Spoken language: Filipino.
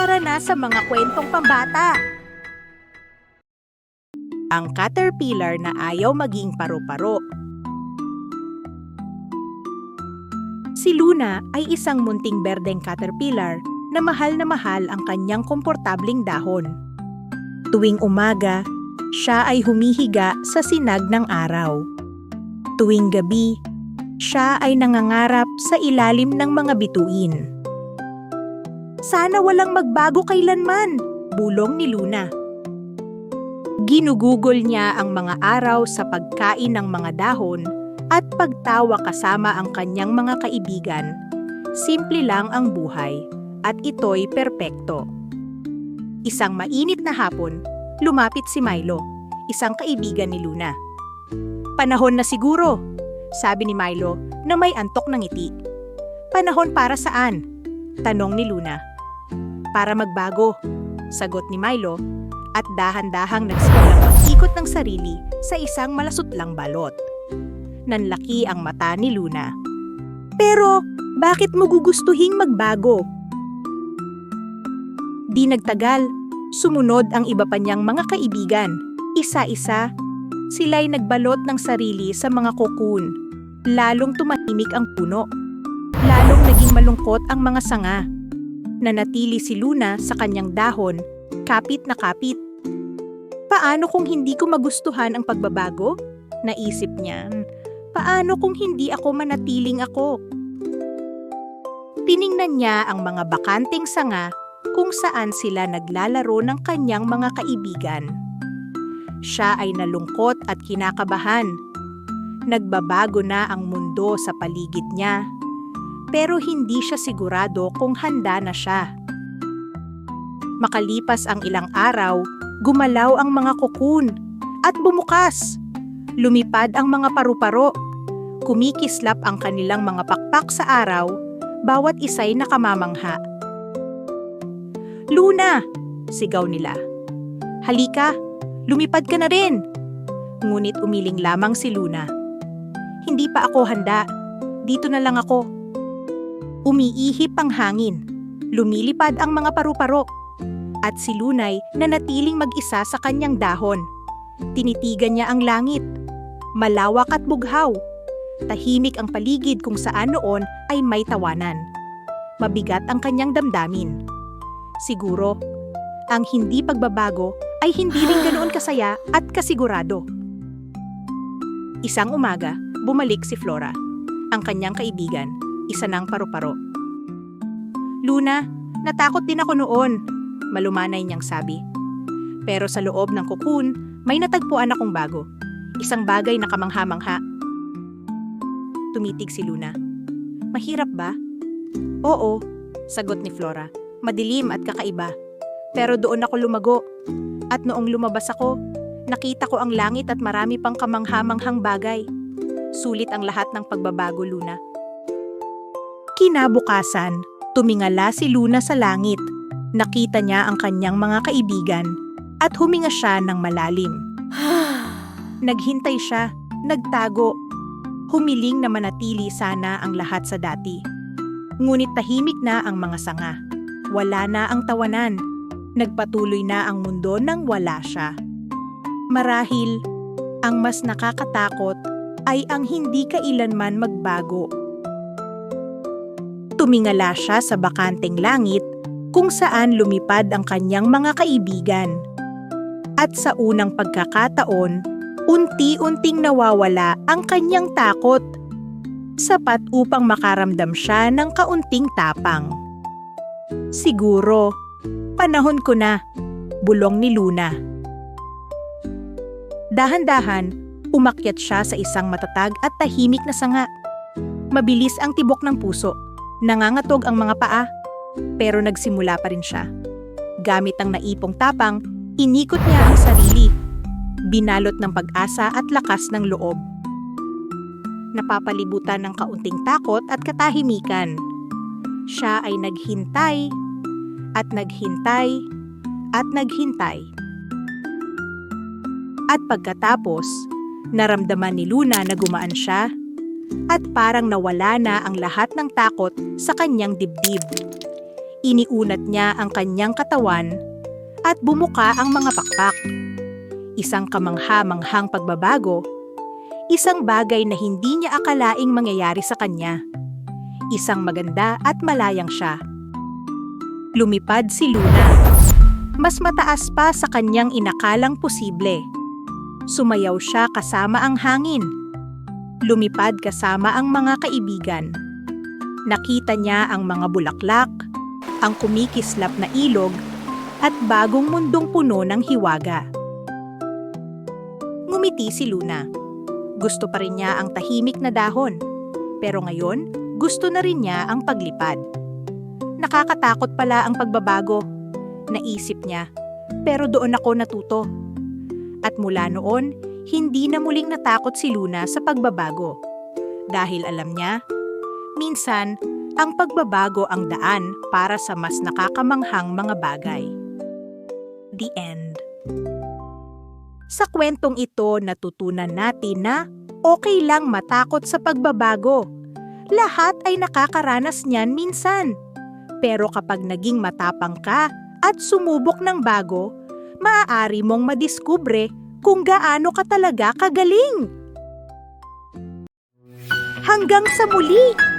Tara na sa mga kwentong pambata. Ang caterpillar na ayaw maging paro-paro. Si Luna ay isang munting berdeng caterpillar na mahal na mahal ang kanyang komportabling dahon. Tuwing umaga, siya ay humihiga sa sinag ng araw. Tuwing gabi, siya ay nangangarap sa ilalim ng mga bituin. Sana walang magbago kailanman, bulong ni Luna. Ginugugol niya ang mga araw sa pagkain ng mga dahon at pagtawa kasama ang kanyang mga kaibigan. Simple lang ang buhay at ito'y perpekto. Isang mainit na hapon, lumapit si Milo, isang kaibigan ni Luna. Panahon na siguro, sabi ni Milo na may antok ng ngiti. Panahon para saan? Tanong ni Luna. Para magbago, sagot ni Milo at dahan-dahang nagsimulang mag-ikot ng sarili sa isang malasutlang balot. Nanlaki ang mata ni Luna. Pero bakit mo gugustuhing magbago? Di nagtagal, sumunod ang iba pa niyang mga kaibigan. Isa-isa, sila'y nagbalot ng sarili sa mga kokun. Lalong tumahimik ang puno. Lalong naging malungkot ang mga sanga. Nanatili si Luna sa kanyang dahon, kapit na kapit. Paano kung hindi ko magustuhan ang pagbabago? Naisip niya. Paano kung hindi ako manatiling ako? Tiningnan niya ang mga bakanting sanga kung saan sila naglalaro ng kanyang mga kaibigan. Siya ay nalungkot at kinakabahan. Nagbabago na ang mundo sa paligid niya, pero hindi siya sigurado kung handa na siya. Makalipas ang ilang araw, gumalaw ang mga kukun at bumukas. Lumipad ang mga paru-paro. Kumikislap ang kanilang mga pakpak sa araw, bawat isa'y nakamamangha. Luna! Sigaw nila. Halika, lumipad ka na rin! Ngunit umiling lamang si Luna. Hindi pa ako handa. Dito na lang ako. Umiihip ang hangin. Lumilipad ang mga paru-paro. At si Lunay nanatiling mag-isa sa kanyang dahon. Tinitigan niya ang langit. Malawak at bughaw. Tahimik ang paligid kung saan noon ay may tawanan. Mabigat ang kanyang damdamin. Siguro, ang hindi pagbabago ay hindi rin ganoon kasaya at kasigurado. Isang umaga, bumalik si Flora, ang kanyang kaibigan, isa ng paru-paro. Luna, natakot din ako noon, malumanay niyang sabi. Pero sa loob ng kukun, may natagpuan akong bago. Isang bagay na kamangha-mangha. Tumitig si Luna. Mahirap ba? Oo, sagot ni Flora. Madilim at kakaiba. Pero doon ako lumago. At noong lumabas ako, nakita ko ang langit at marami pang kamangha-manghang bagay. Sulit ang lahat ng pagbabago, Luna. Kinabukasan, tumingala si Luna sa langit. Nakita niya ang kanyang mga kaibigan at huminga siya ng malalim. Naghintay siya, nagtago. Humiling na manatili sana ang lahat sa dati. Ngunit tahimik na ang mga sanga. Wala na ang tawanan. Nagpatuloy na ang mundo nang wala siya. Marahil, ang mas nakakatakot ay ang hindi kailanman magbago. Tumingala siya sa bakanteng langit kung saan lumipad ang kanyang mga kaibigan. At sa unang pagkakataon, unti-unting nawawala ang kanyang takot. Sapat upang makaramdam siya ng kaunting tapang. Siguro, panahon ko na, bulong ni Luna. Dahan-dahan, umakyat siya sa isang matatag at tahimik na sanga. Mabilis ang tibok ng puso, nangangatog ang mga paa, pero nagsimula pa rin siya. Gamit ang naipong tapang, inikot niya ang sarili. Binalot ng pag-asa at lakas ng loob. Napapalibutan ng kaunting takot at katahimikan. Siya ay naghintay at naghintay at naghintay. At pagkatapos, naramdaman ni Luna na gumaan siya at parang nawala na ang lahat ng takot sa kanyang dibdib. Iniunat niya ang kanyang katawan at bumuka ang mga pakpak. Isang kamangha-manghang pagbabago, isang bagay na hindi niya akalaing mangyayari sa kanya. Isang maganda at malayang siya. Lumipad si Luna. Mas mataas pa sa kanyang inakalang posible. Sumayaw siya kasama ang hangin. Lumipad kasama ang mga kaibigan. Nakita niya ang mga bulaklak, ang kumikislap na ilog, at bagong mundong puno ng hiwaga. Ngumiti si Luna. Gusto pa rin niya ang tahimik na dahon. Pero ngayon, gusto na rin niya ang paglipad. Nakakatakot pala ang pagbabago. Naisip niya, pero doon ako natuto. At mula noon, hindi na muling natakot si Luna sa pagbabago. Dahil alam niya, minsan, ang pagbabago ang daan para sa mas nakakamanghang mga bagay. The End Sa kwentong ito, natutunan natin na okay lang matakot sa pagbabago. Lahat ay nakakaranas niyan minsan. Pero kapag naging matapang ka at sumubok ng bago, maaari mong madiskubre kung gaano ka talaga kagaling. Hanggang sa muli!